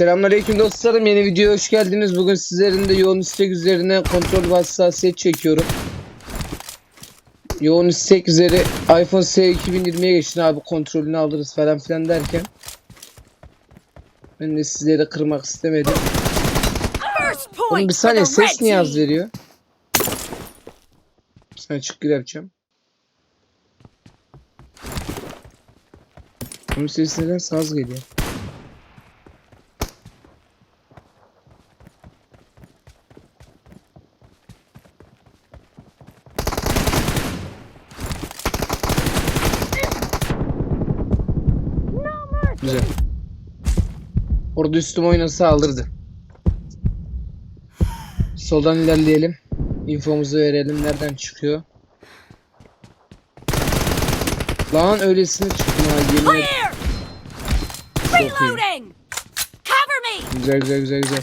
Selamünaleyküm dostlarım. Yeni videoya hoş geldiniz. Bugün sizlerin de yoğun istek üzerine kontrol ve hassasiyet çekiyorum. Yoğun istek üzeri iPhone SE 2020'ye geçin abi kontrolünü alırız falan filan derken ben de sizleri kırmak istemedim. Oğlum bir saniye ses niye az veriyor? Sana çık gir yapacağım. Onun sesi neden az geliyor? Güzel. Orada üstüme oynasa alırdı. Soldan ilerleyelim. Infomuzu verelim. Nereden çıkıyor? Lan öylesine çıktım ha yemin et. Güzel güzel güzel güzel.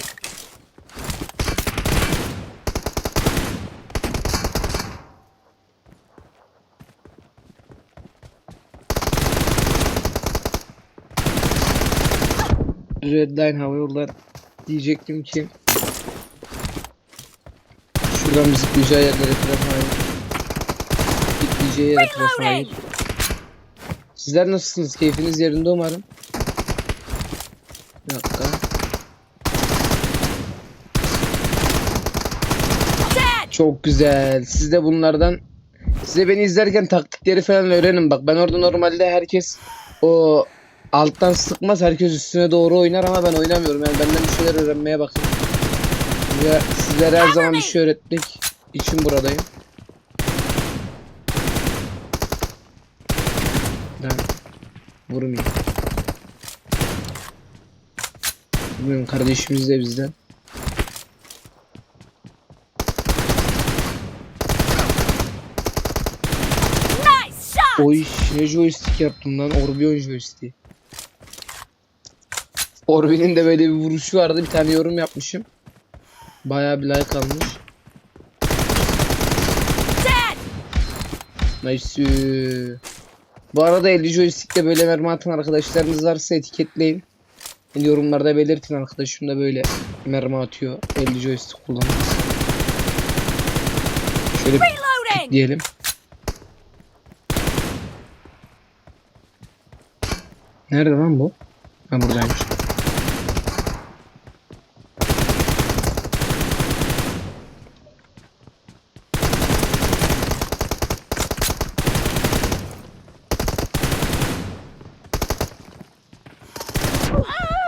Redline hava yollar diyecektim ki şuradan bir zıplayacağı yerlere taraf hayır. Gitmeyeceği yere. Reloading! Sizler nasılsınız? Keyfiniz yerinde umarım. Bir dakika. Çok güzel. Siz de bunlardan size beni izlerken taktikleri falan öğrenin. Bak ben orada normalde herkes o alttan sıkmaz. Herkes üstüne doğru oynar ama ben oynamıyorum. Yani benden bir şeyler öğrenmeye bakın. Size, sizlere her zaman bir şey öğretmek için buradayım. Ben vurmayayım. Bilmiyorum kardeşimiz de bizden. Nice shot! O iş ne joystick yaptım lan Orbion joystick. Orbi'nin de böyle bir vuruşu vardı bir tane yorum yapmışım. Bayağı bir like almış. Nice. Bu arada 50 joystick'te böyle mermi atan arkadaşlarınız varsa etiketleyin. Yani yorumlarda belirtin arkadaşım da böyle mermi atıyor. 50 joystick kullanıyor. Şöyle diyelim. Nerede lan bu? Ha buradaymış.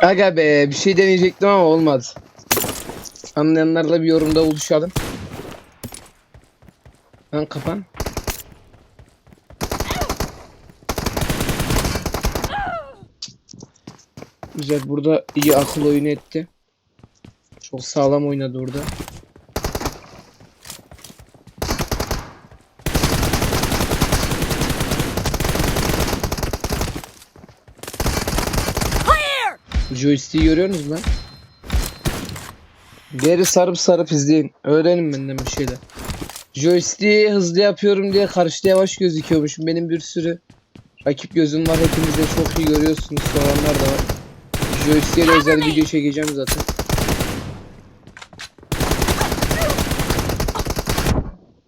Aga be bir şey deneyecektim ama olmadı. Anlayanlarla bir yorumda buluşalım. Lan kapan. Güzel burada iyi akıl oyunu etti. Çok sağlam oynadı orada. Joystick'i görüyorsunuz lan. Geri sarıp sarıp izleyin. Öğrenin benden bir şeyler. Joystick'i hızlı yapıyorum diye karşıda yavaş gözüküyormuşum. Benim bir sürü rakip gözüm var. Hepiniz de çok iyi görüyorsunuz. Soranlar da var. Joystick'e özel video çekeceğim zaten.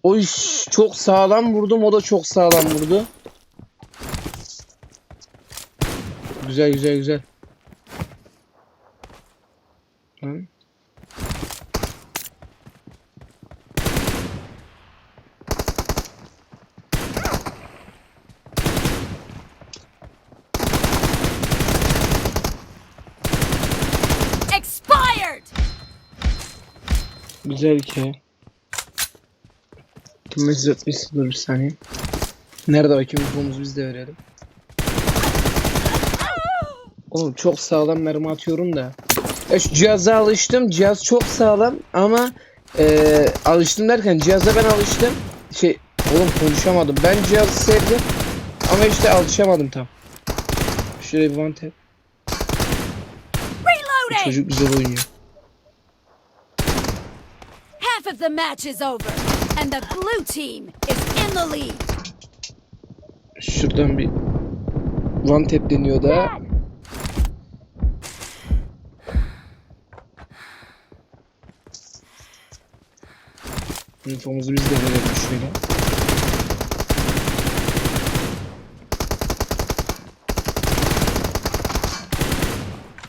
Oy çok sağlam vurdum. O da çok sağlam vurdu. Güzel güzel güzel. Güzel ki. Mesaj atmışsın dur bir saniye. Nerede bakayım infomuzu biz de verelim. Oğlum çok sağlam mermi atıyorum da. Ya şu cihaza alıştım. Cihaz çok sağlam ama eee alıştım derken cihaza ben alıştım. Şey oğlum konuşamadım. Ben cihazı sevdim ama işte alışamadım tam. Şöyle bir one tap. Çocuk güzel oynuyor of the match is over and the blue team is in the lead. Şuradan bir one tap deniyor da. Infomuzu biz de verelim şöyle.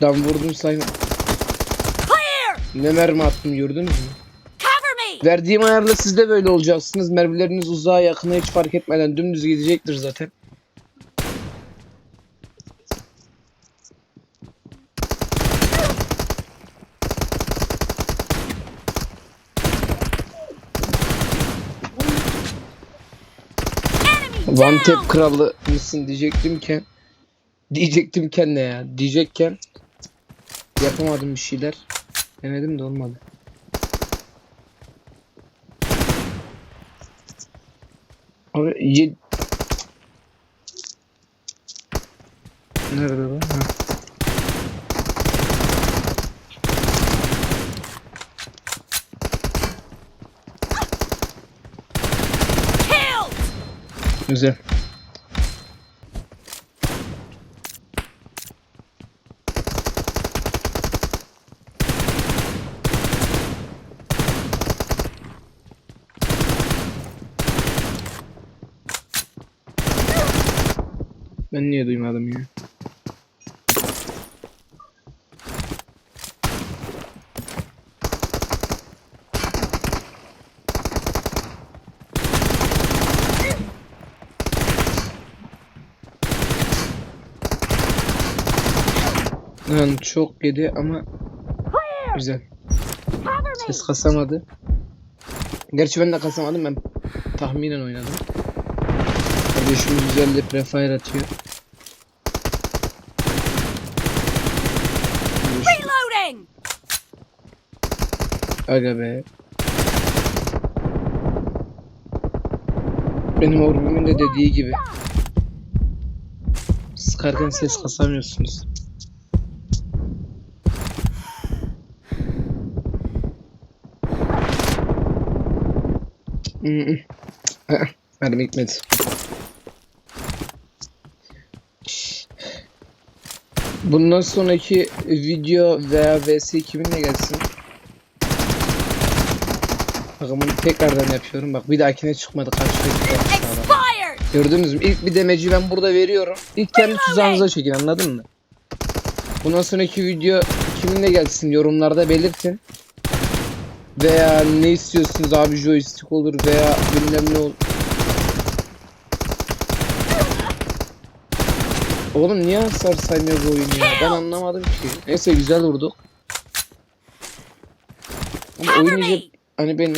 Ben vurdum sayın. Ne mermi attım gördünüz mü? Verdiğim ayarla siz de böyle olacaksınız. Mermileriniz uzağa yakına hiç fark etmeden dümdüz gidecektir zaten. One tap kralı mısın diyecektimken diyecektimken ne ya diyecekken yapamadım bir şeyler denedim de olmadı. Ye... Nerede bu? Ha. Killed! Güzel. Ben niye duymadım ya? Lan çok yedi ama güzel. Ses kasamadı. Gerçi ben de kasamadım ben tahminen oynadım. Kardeşimiz güzel de prefire atıyor. Reloading! Aga be. Benim orbimin de dediği gibi. Sıkarken ses kasamıyorsunuz. Mermi gitmedi. Bundan sonraki video veya vs kiminle gelsin? Bakın bunu tekrardan yapıyorum. Bak bir dahakine çıkmadı karşıya Expired! Gördünüz mü? İlk bir demeci ben burada veriyorum. İlk kendi tuzağınıza çekin anladın mı? Bundan sonraki video kiminle gelsin yorumlarda belirtin. Veya ne istiyorsunuz abi joystick olur veya bilmem ne olur. Oğlum niye hasar saymıyor bu oyun ya? Ben anlamadım ki. Neyse güzel vurduk. Ama oyun iyice hani beni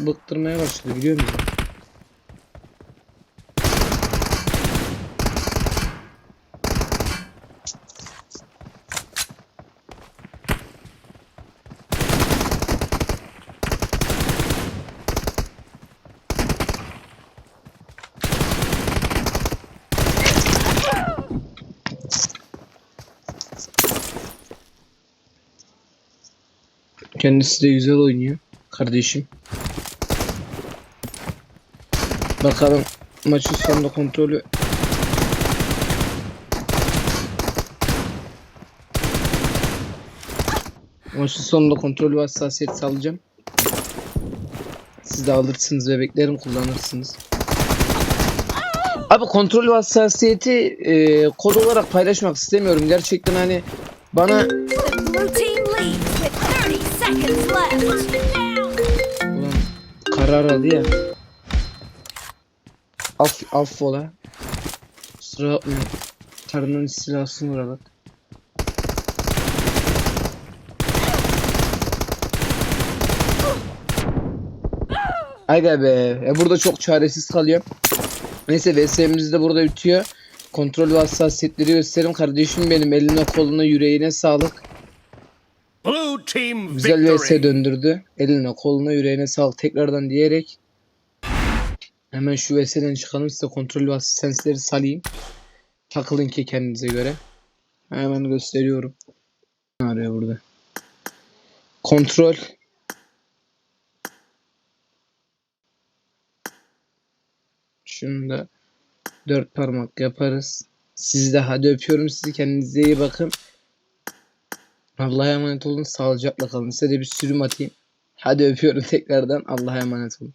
bıktırmaya başladı biliyor musun? Kendisi de güzel oynuyor. Kardeşim. Bakalım maçın sonunda kontrolü Maçın sonunda kontrol ve hassasiyet sağlayacağım. Siz de alırsınız bebeklerim kullanırsınız. Abi kontrol ve hassasiyeti e, kod olarak paylaşmak istemiyorum. Gerçekten hani bana Ulan karar aldı ya. Aff affola. Kusura bakmayın. Karının silahını vurarak. Aga be. E burada çok çaresiz kalıyor. Neyse VS'miz de burada bitiyor. Kontrol ve hassasiyetleri gösterim. Kardeşim benim eline koluna yüreğine sağlık. Güzel vs döndürdü. Eline koluna yüreğine sağlık tekrardan diyerek hemen şu vs'den çıkalım size kontrol ve asistensleri salayım. Takılın ki kendinize göre. Hemen gösteriyorum. Ne arıyor burada? Kontrol. Şunu da dört parmak yaparız. Sizi de hadi öpüyorum sizi kendinize iyi bakın. Allah'a emanet olun. Sağlıcakla kalın. Size de bir sürüm atayım. Hadi öpüyorum tekrardan. Allah'a emanet olun.